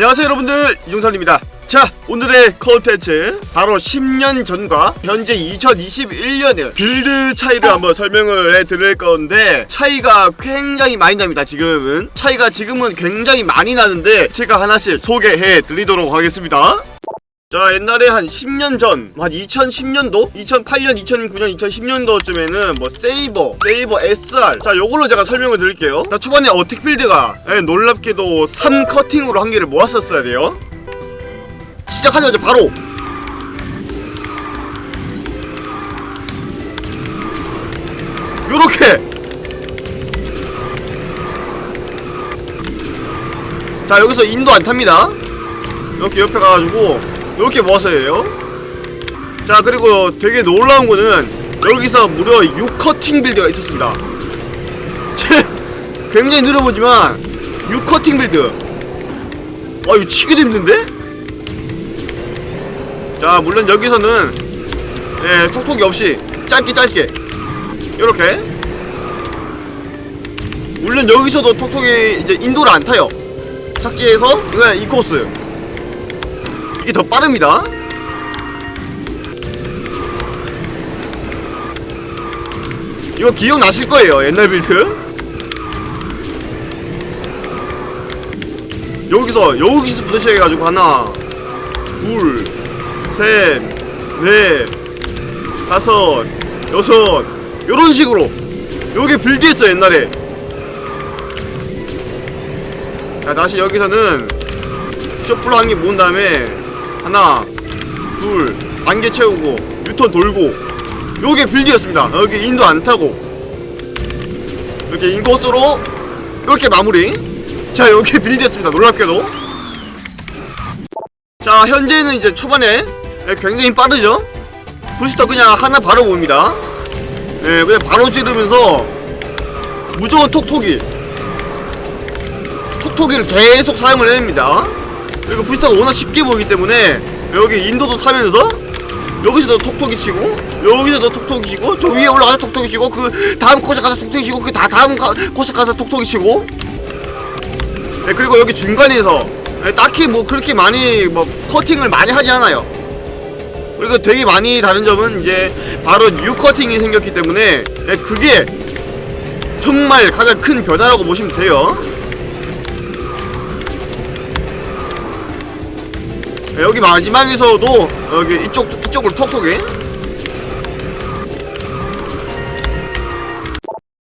안녕하세요 여러분들. 이종선입니다. 자 오늘의 컨텐츠 바로 10년 전과 현재 2021년의 빌드 차이를 한번 설명을 해드릴 건데 차이가 굉장히 많이 납니다 지금은. 차이가 지금은 굉장히 많이 나는데 제가 하나씩 소개해 드리도록 하겠습니다 자 옛날에 한 10년 전, 한 2010년도, 2008년, 2009년, 2010년도쯤에는 뭐 세이버, 세이버 SR 자 요걸로 제가 설명을 드릴게요. 자 초반에 어택 빌드가 예, 놀랍게도 3커팅으로 한 개를 모았었어야 돼요. 시작하자마자 바로! 요렇게! 자 여기서 인도 안 탑니다. 이렇게 옆에 가가지고 이렇게 모아서 해요. 자 그리고 되게 놀라운 거는 여기서 무려 6커팅 빌드가 있었습니다. 굉장히 느려보지만 6커팅 빌드. 아 이거 치기도 힘든데? 자 물론 여기서는 예 톡톡이 없이 짧게 짧게. 이렇게. 물론 여기서도 톡톡이 이제 인도를 안 타요. 착지해서 이거 이 코스 이게 더 빠릅니다. 이거 기억나실 거예요, 옛날 빌드. 여기서, 여기서부터 시작해가지고, 하나, 둘, 셋, 넷, 다섯, 여섯, 요런 식으로. 요게 빌드였어, 옛날에. 자, 다시 여기서는 쇼플로 한개 모은 다음에 하나 둘 안개 채우고 뉴턴 돌고 요게 빌드였습니다. 여기 인도 안 타고. 이렇게 인코스로 이렇게 마무리. 자 여기 빌드였습니다. 놀랍게도. 자 현재는 이제 초반에 예, 굉장히 빠르죠? 부스터 그냥 하나 바로 봅니다. 예 그냥 바로 찌르면서 무조건 톡톡이. 톡톡이를 계속 사용을 해냅니다 그리고 부스터가 워낙 쉽게 보이기 때문에 여기 인도도 타면서 여기서도 톡톡이 치고 여기서도 톡톡이 치고 저 위에 올라가서 톡톡이 치고 그 다음 코스 가서 톡톡이 치고 그 다 다음 가, 코스 가서 톡톡이 치고. 네, 그리고 여기 중간에서 네, 딱히 뭐 그렇게 많이 뭐 커팅을 많이 하지 않아요. 그리고 되게 많이 다른 점은 이제 바로 뉴 커팅이 생겼기 때문에 네, 그게 정말 가장 큰 변화라고 보시면 돼요 여기 마지막에서도 여기 이쪽 이쪽으로 톡톡이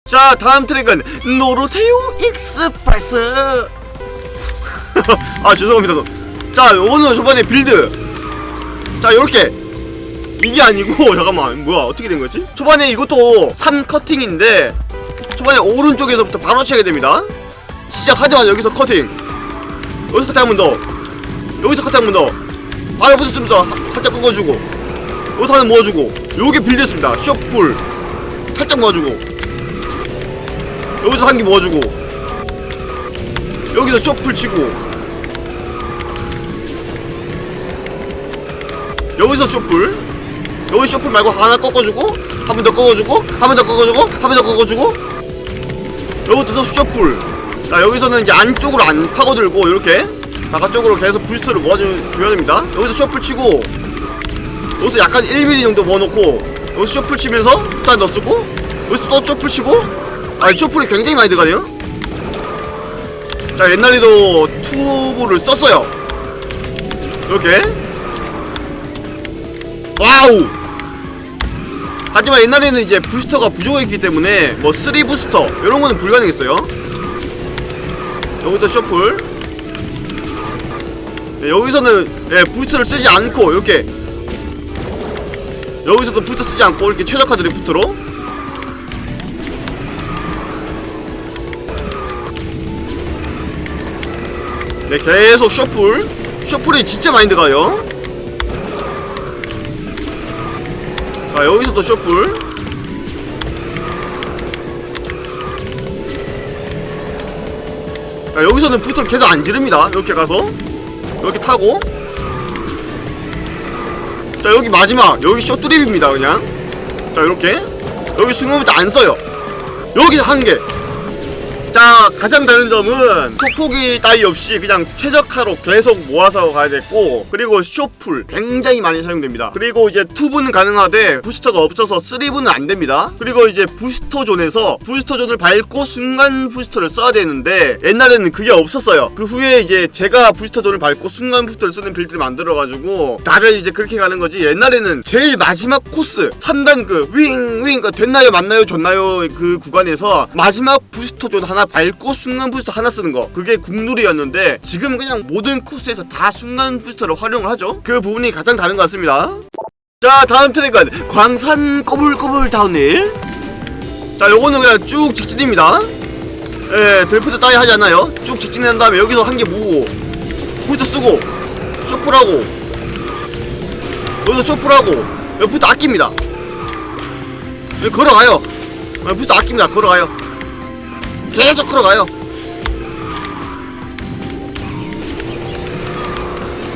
자 다음 트랙은 노르테오 익스프레스. 아 죄송합니다. 자 오늘 초반에 빌드. 자 요렇게. 이게 아니고 잠깐만 뭐야 어떻게 된 거지? 초반에 이것도 3커팅인데 초반에 오른쪽에서부터 바로 치게 됩니다. 시작하자마자 여기서 커팅. 여기서 커팅 한 번 더. 여기서 커팅 한 번 더 바로 붙었으면서 살짝 꺾어주고. 여기서 하나 모아주고. 요게 빌드였습니다. 쇼풀. 살짝 모아주고. 여기서 한 개 모아주고. 여기서 쇼풀 치고. 여기서 쇼풀. 여기 쇼풀 말고 하나 꺾어주고 한 번 더 꺾어주고 한 번 더 꺾어주고 한 번 더 꺾어주고. 여기서 쇼풀. 자 여기서는 이제 안쪽으로 안 파고들고 이렇게 바깥쪽으로 계속 부스트를 모아줘야 됩니다. 여기서 쇼플 치고 여기서 약간 1mm 정도 모아놓고 여기서 쇼플 치면서 일단 더 쓰고 여기서 또 쇼플 치고 아니 쇼플이 굉장히 많이 들어가네요. 자 옛날에도 튜브를 썼어요. 이렇게. 와우! 하지만 옛날에는 이제 부스터가 부족했기 때문에 뭐3 부스터 이런 거는 불가능했어요. 여기도 쇼플 네, 여기서는 예, 부스트를 쓰지 않고 이렇게. 여기서도 부스트 쓰지 않고 이렇게 최적화 드리프트로 네 계속 셔플. 셔플이 진짜 많이 들어가요. 자 여기서도 셔플. 자 여기서는 부스트를 계속 안 지릅니다. 이렇게 가서 이렇게 타고. 자 여기 마지막. 여기 쇼트립입니다 그냥. 자 이렇게. 여기 스모부터 안 써요. 여기서 한개 자 가장 다른 점은 톡톡이 따위 없이 그냥 최적화로 계속 모아서 가야 됐고 그리고 쇼풀 굉장히 많이 사용됩니다. 그리고 이제 투브는 가능하되 부스터가 없어서 쓰리브는 안 됩니다. 그리고 이제 부스터 존에서 부스터 존을 밟고 순간 부스터를 써야 되는데 옛날에는 그게 없었어요. 그 후에 이제 제가 부스터 존을 밟고 순간 부스터를 쓰는 빌드를 만들어가지고 다들 이제 그렇게 가는 거지. 옛날에는 제일 마지막 코스 3단 그 윙윙 그 됐나요 맞나요 좋나요 그 구간에서 마지막 부스터 존 하나 밟고 순간 부스터 하나 쓰는 거. 그게 국룰이었는데 지금 그냥 모든 코스에서 다 순간 부스터를 활용을 하죠. 그 부분이 가장 다른 것 같습니다. 자 다음 트랙은 광산 꼬불꼬불 다운힐. 자 요거는 그냥 쭉 직진입니다. 예 드리프트 따위 하지 않나요. 쭉 직진한 다음에 여기서 한 개 모으고 부스터 쓰고 쇼플하고. 여기서 쇼플하고. 여기 부스터 아낍니다. 걸어가요. 예, 부스터 아낍니다. 걸어가요 계속 걸어가요.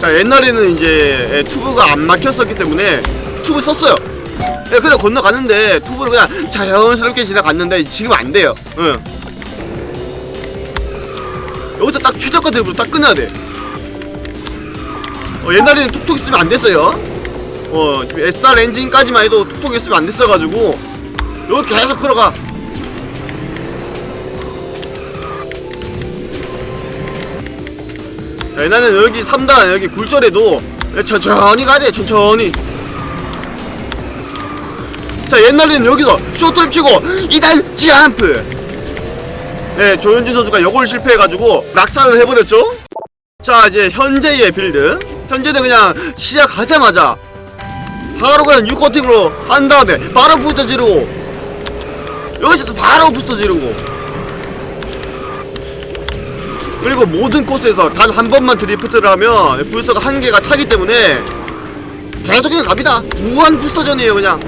자 옛날에는 이제 예, 투브가 안 막혔었기 때문에 투브 썼어요. 예, 그냥 건너가는데 투브를 그냥 자연스럽게 지나갔는데 지금 안 돼요. 응. 여기서 딱 최저가 드립으로 딱 끊어야 돼. 어, 옛날에는 톡톡 있으면 안 됐어요. 어 SR 엔진까지만 해도 톡톡 있으면 안 됐어가지고 여기 계속 걸어가 자, 옛날에는 여기 3단 여기 굴절에도 천천히 가야 돼 천천히. 자 옛날에는 여기서 쇼트를 치고 2단 점프. 네 조현진 선수가 요걸 실패해가지고 낙산을 해버렸죠? 자 이제 현재의 빌드. 현재는 그냥 시작하자마자 바로 그냥 6커팅으로 한 다음에 바로 부스터 지르고 여기서 또 바로 부스터 지르고 그리고 모든 코스에서 단 한 번만 드리프트를 하면 부스터가 한 개가 차기 때문에 계속 그냥 갑니다. 무한 부스터전이에요 그냥.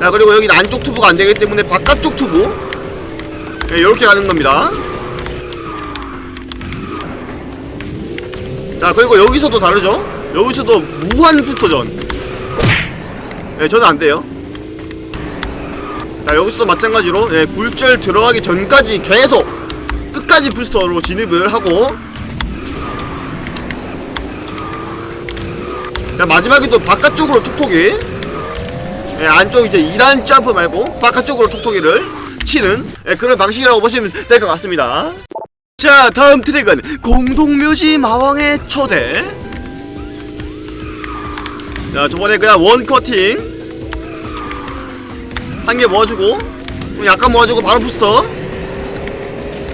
자 그리고 여기는 안쪽 투브가 안되기 때문에 바깥쪽 투브 네, 이렇게 가는 겁니다. 자 그리고 여기서도 다르죠? 여기서도 무한 부스터전. 네 저는 안돼요 자 여기서도 마찬가지로 예, 굴절 들어가기 전까지 계속 끝까지 부스터로 진입을 하고. 자 마지막에 또 바깥쪽으로 톡톡이. 예, 안쪽 이제 2단 점프 말고 바깥쪽으로 톡톡이를 치는 예, 그런 방식이라고 보시면 될 것 같습니다. 자 다음 트랙은 공동묘지 마왕의 초대. 자 저번에 그냥 원 커팅 한 개 모아주고 약간 모아주고 바로 부스터.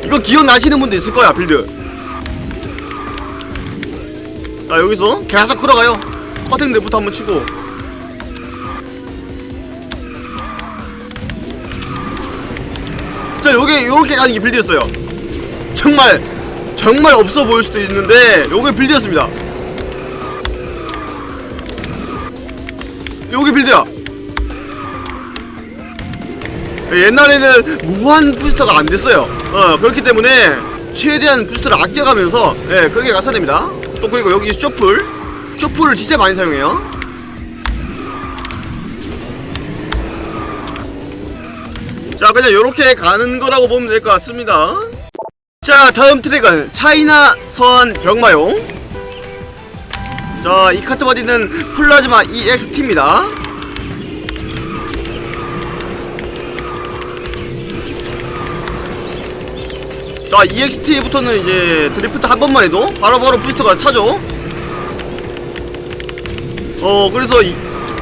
이거 기억나시는 분도 있을 거야 빌드. 자 여기서 계속 걸어가요. 커팅 내부터 한번 치고. 자 요게 요렇게 가는 게 빌드였어요. 정말 정말 없어 보일 수도 있는데 요게 빌드였습니다. 요게 빌드야 옛날에는 무한 부스터가 안 됐어요. 어, 그렇기 때문에 최대한 부스터를 아껴가면서 예, 그렇게 가셔야 됩니다. 또 그리고 여기 쇼풀, 쇼풀을 진짜 많이 사용해요. 자, 그냥 이렇게 가는 거라고 보면 될 것 같습니다. 자, 다음 트랙은 차이나 선 병마용. 자, 이 카트 바디는 플라즈마 EXT입니다. 자 EXT부터는 이제 드리프트 한 번만 해도 바로바로 부스터가 차죠? 어 그래서 이,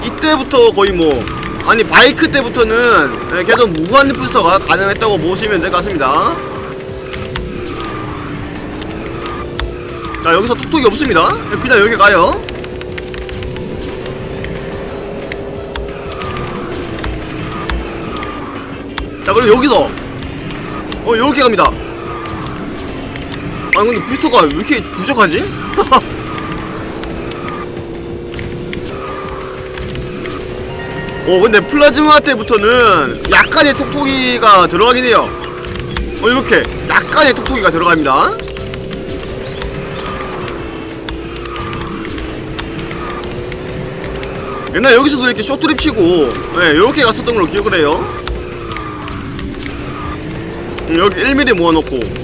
이때부터 거의 뭐 아니 바이크 때부터는 예, 계속 무한 부스터가 가능했다고 보시면 될 것 같습니다. 자 여기서 톡톡이 없습니다. 예, 그냥 여기 가요. 자 그리고 여기서 어 요렇게 갑니다 아니 근데 부스터가 왜 이렇게 부족하지? 어 근데 플라즈마 때부터는 약간의 톡톡이가 들어가긴 해요. 어 이렇게 약간의 톡톡이가 들어갑니다. 옛날 여기서도 이렇게 쇼트립 치고 예, 이렇게 갔었던 걸로 기억을 해요. 음, 여기 1mm 모아놓고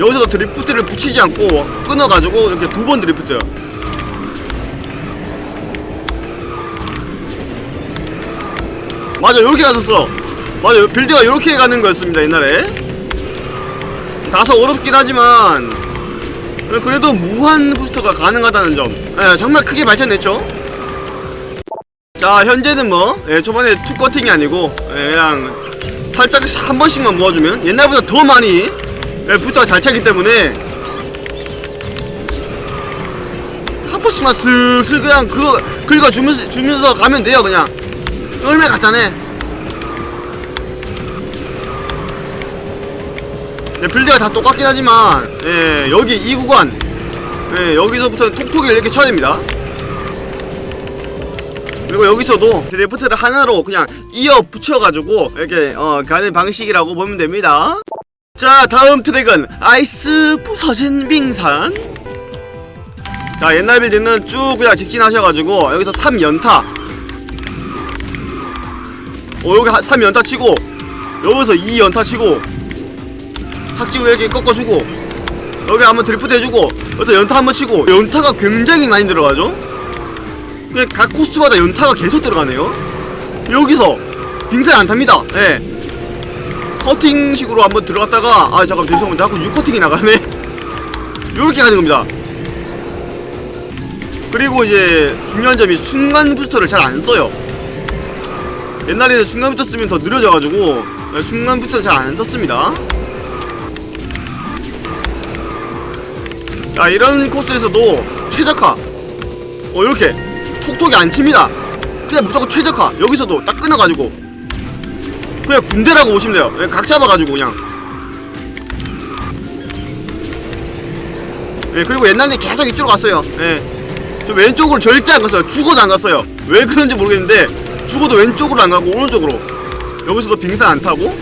여기서도 드리프트를 붙이지 않고 끊어가지고 이렇게 두 번 드리프트 맞아 이렇게 갔었어. 맞아 빌드가 이렇게 가는 거였습니다 옛날에. 다소 어렵긴 하지만 그래도 무한 부스터가 가능하다는 점. 예, 정말 크게 발전했죠? 자 현재는 뭐 예, 초반에 투 커팅이 아니고 예, 그냥 살짝 한 번씩만 모아주면 옛날보다 더 많이 예, 부스터가 잘 차기 때문에 한 번씩만 슥슥 그냥 그거 긁어주면서 주면서 가면 돼요 그냥. 얼마나 간단해 네, 빌드가 다 똑같긴 하지만 예, 여기 이 구간 예, 여기서부터 톡톡이를 이렇게 쳐야 됩니다. 그리고 여기서도 드래프트를 하나로 그냥 이어 붙여가지고 이렇게 어, 가는 방식이라고 보면 됩니다 자 다음 트랙은 아이스 부서진 빙산. 자 옛날 빌드는 쭉 그냥 직진하셔가지고 여기서 3연타. 어 여기 3연타 치고 여기서 2연타 치고 탁지고 이렇게 꺾어주고 여기 한번 드리프트 해주고 여기서 연타 한번 치고 연타가 굉장히 많이 들어가죠? 각 코스마다 연타가 계속 들어가네요. 여기서 빙산이 안 탑니다. 예 커팅식으로 한번 들어갔다가 아 잠깐 죄송합니다. 자꾸 6커팅이 나가네. 요렇게 가는 겁니다. 그리고 이제 중요한 점이 순간 부스터를 잘 안 써요. 옛날에는 순간 부스터 쓰면 더 느려져가지고 예, 순간 부스터 잘 안 썼습니다. 자 이런 코스에서도 최적화. 어 이렇게. 톡톡이 안 칩니다. 그냥 무조건 최적화. 여기서도 딱 끊어가지고 그냥 군대라고 보시면 돼요. 예, 각 잡아가지고 그냥. 예 그리고 옛날에 계속 이쪽으로 갔어요. 예. 저 왼쪽으로 절대 안 갔어요. 죽어도 안 갔어요. 왜 그런지 모르겠는데 죽어도 왼쪽으로 안 가고 오른쪽으로. 여기서도 빙산 안 타고.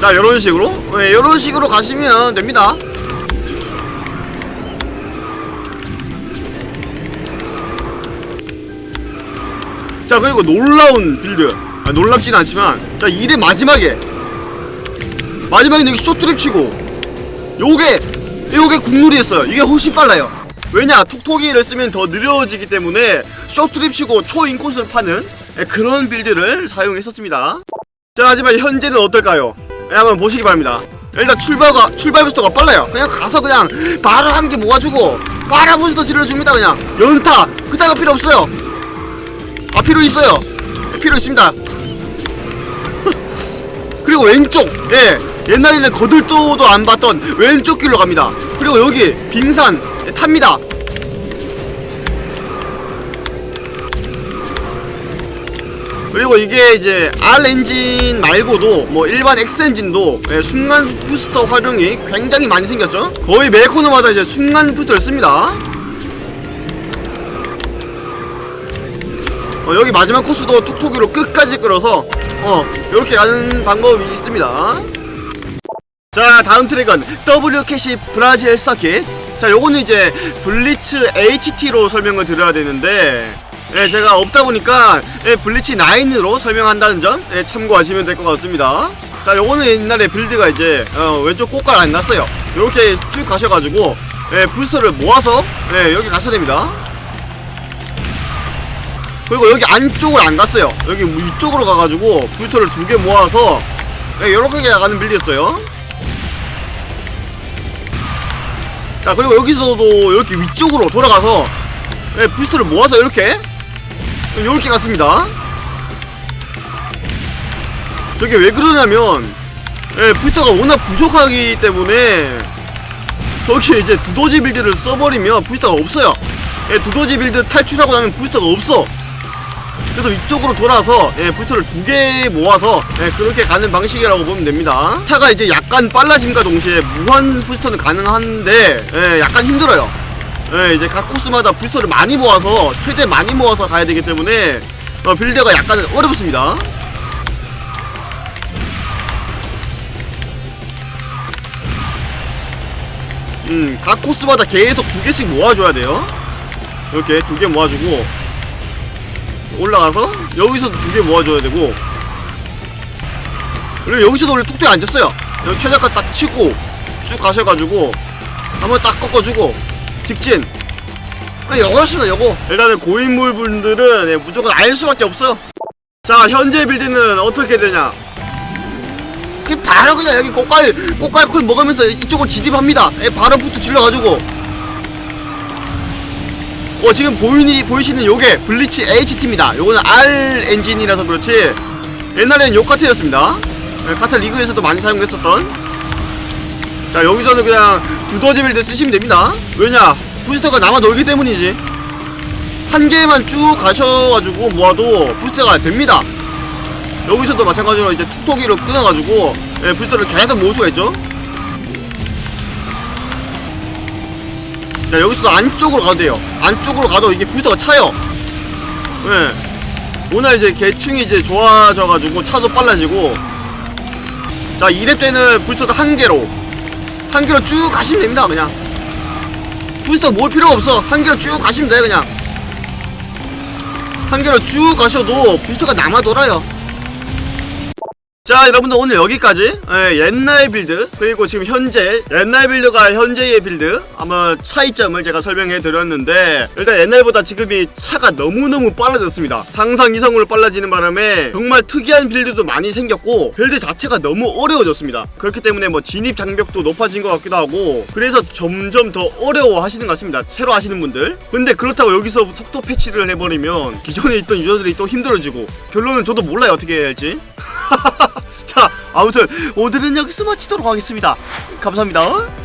자 이런 식으로. 네, 이런 식으로 가시면 됩니다 자 그리고 놀라운 빌드. 아, 놀랍진 않지만 자 일의 마지막에. 마지막에 여기 쇼트랩 치고 요게 요게 국룰이었어요. 이게 훨씬 빨라요. 왜냐 톡톡이를 쓰면 더 느려지기 때문에 쇼트랩 치고 초인코스를 파는 예, 그런 빌드를 사용했었습니다. 자 하지만 현재는 어떨까요? 예, 한번 보시기 바랍니다. 일단 출발가 출발 부스터가 빨라요. 그냥 가서 그냥 바로 한 개 모아주고 바로 부스터 질러줍니다 그냥. 연타! 그따가 필요 없어요 아 필요 있어요. 예, 필요 있습니다. 그리고 왼쪽 예 옛날에는 거들떠도 안 봤던 왼쪽 길로 갑니다. 그리고 여기 빙산 예, 탑니다. 그리고 이게 이제 R 엔진 말고도 뭐 일반 X 엔진도 예, 순간 부스터 활용이 굉장히 많이 생겼죠? 거의 매 코너마다 이제 순간 부스터를 씁니다 어, 여기 마지막 코스도 톡톡이로 끝까지 끌어서 어 이렇게 가는 방법이 있습니다 자 다음 트랙은 W 캐시 브라질 서킷 자 요거는 이제 블리츠 HT로 설명을 드려야 되는데 예, 제가 없다 보니까 예, 블리치 9으로 설명한다는 점 예, 참고하시면 될 것 같습니다. 자, 요거는 옛날에 빌드가 이제 어, 왼쪽 꽃갈 안 났어요. 이렇게 쭉 가셔가지고 예, 부스터를 모아서 예, 여기 가셔야 됩니다. 그리고 여기 안쪽으로 안 갔어요. 여기 위쪽으로 가가지고 부스터를 두 개 모아서 예, 이렇게 가는 빌드였어요. 자, 그리고 여기서도 이렇게 위쪽으로 돌아가서 예, 부스터를 모아서 이렇게 이렇게 갔습니다. 저게 왜 그러냐면 예, 부스터가 워낙 부족하기 때문에 거기에 이제 두더지 빌드를 써버리면 부스터가 없어요. 예, 두더지 빌드 탈출하고 나면 부스터가 없어. 그래서 이쪽으로 돌아서 예, 부스터를 두 개 모아서 예, 그렇게 가는 방식이라고 보면 됩니다. 차가 이제 약간 빨라짐과 동시에 무한 부스터는 가능한데 예, 약간 힘들어요. 예, 이제 각 코스마다 부스터를 많이 모아서 최대 많이 모아서 가야 되기 때문에 어, 빌드가 약간 어렵습니다. 음, 각 코스마다 계속 두 개씩 모아줘야 돼요. 이렇게 두 개 모아주고 올라가서 여기서 두 개 모아줘야 되고. 그리고 여기서도 원래 톡톡이 앉았어요. 여기 최저가 딱 치고 쭉 가셔가지고 한번 딱 꺾어주고. 직진. 아, 요거였습니다 요거. 일단은 고인물 분들은 예, 무조건 알 수밖에 없어요. 자 현재 빌드는 어떻게 되냐? 그 바로 그냥 여기 꽃갈 꽃갈콘 먹으면서 이쪽으로 진입합니다. 예, 바로 부터 질러가지고 어 지금 보이니 보이시는 요게 블리치 HT입니다. 요거는 R 엔진이라서 그렇지. 옛날에는 요 카트였습니다. 예, 카트 리그에서도 많이 사용됐었던. 자 여기서는 그냥 두더지 빌드 쓰시면 됩니다. 왜냐? 부스터가 남아 놀기 때문이지. 한 개만 쭉 가셔가지고 모아도 부스터가 됩니다. 여기서도 마찬가지로 이제 툭툭이로 끊어가지고 예, 부스터를 계속 모을 수가 있죠 자 여기서도 안쪽으로 가도 돼요. 안쪽으로 가도 이게 부스터가 차요. 예. 오늘 이제 개충이 이제 좋아져가지고 차도 빨라지고. 자 2렙 때는 부스터가 한 개로. 한 개로 쭉 가시면 됩니다 그냥. 부스터 모을 필요 없어. 한 개로 쭉 가시면 돼 그냥. 한 개로 쭉 가셔도 부스터가 남아 돌아요 자 여러분들 오늘 여기까지. 예, 옛날 빌드 그리고 지금 현재 옛날 빌드가 현재의 빌드 한번 차이점을 제가 설명해 드렸는데 일단 옛날보다 지금이 차가 너무너무 빨라졌습니다. 상상 이상으로 빨라지는 바람에 정말 특이한 빌드도 많이 생겼고 빌드 자체가 너무 어려워졌습니다. 그렇기 때문에 뭐 진입 장벽도 높아진 것 같기도 하고 그래서 점점 더 어려워 하시는 것 같습니다. 새로 하시는 분들. 근데 그렇다고 여기서 속도 패치를 해버리면 기존에 있던 유저들이 또 힘들어지고 결론은 저도 몰라요. 어떻게 해야 할지. 자, 아무튼 오늘은 여기서 마치도록 하겠습니다. 감사합니다.